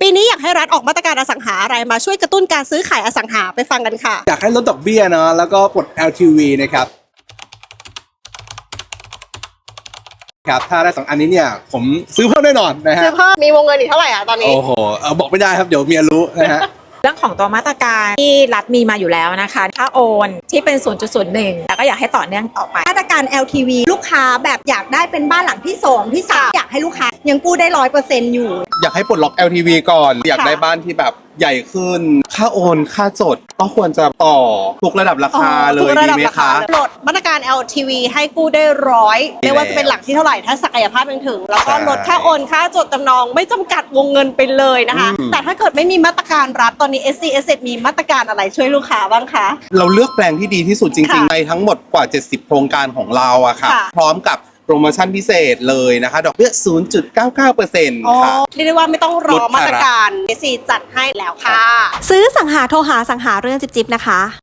ปีนี้อยากให้รัฐออกมาตรการอสังหาอะไรมาช่วยกระตุ้นการซื้อขายอสังหาไปฟังกันค่ะ อยากให้ลดดอกเบี้ยเนาะแล้วก็ปลด LTV นะครับครับถ้าได้สองอันนี้เนี่ยผมซื้อเพิ่มแน่นอนนะฮะซื้อเพิ่มมีวงเงินอีกเท่าไหร่อะตอนนี้โอ้โหเออบอกไม่ได้ครับเดี๋ยวเมียรู้นะฮะเรื่องของตัวมาตรการที่รัฐมีมาอยู่แล้วนะคะ ถ้าโอน ที่เป็น 0.01แล้วก็อยากให้ต่อเนื่องต่อไปมาตรการ LTV ลูกค้าแบบอยากได้เป็นบ้านหลังที่สองที่สามอยากให้ลูกค้ายังกู้ได้ร้อยเปอร์เซ็นต์อยู่ อยากให้ปลดล็อก LTV ก่อน อยากค่ะได้บ้านที่แบบใหญ่ขึ้น ค่าโอน ค่าจด ก็ควรจะต่อทุกระดับราคาเลทุกยระดีดับไหมราคะ ลดมาตรการ LTV ให้กู้ได้ร้อยไม่ว่าจะเป็นหลักที่เท่าไหร่ถ้าศักยภาพยังถึง แล้วก็ใช่ลดค่าโอนค่าจดจำนอง ไม่จำกัดวงเงินไปเลยนะคะ อืม แต่ถ้าเกิดไม่มีมาตรการรัฐตอนนี้ SC Asset มีมาตรการอะไรช่วยลูกค้าบ้างคะ เราเลือกแปลงที่ดีที่สุดจริงค่ะๆในทั้งหมดกว่า 70 โครงการของเราอะค่ะ ค่ะ พร้อมกับโปรโมชั่นพิเศษเลยนะคะ ดอกเบี้ย0.99%อ๋อค่ะ เรียกได้ว่าไม่ต้องรลอดภาระ มาตรการ SC จัดให้แล้วค่ะ ซื้อสังหาโทรหาสังหาเรื่องจิบจิบนะคะ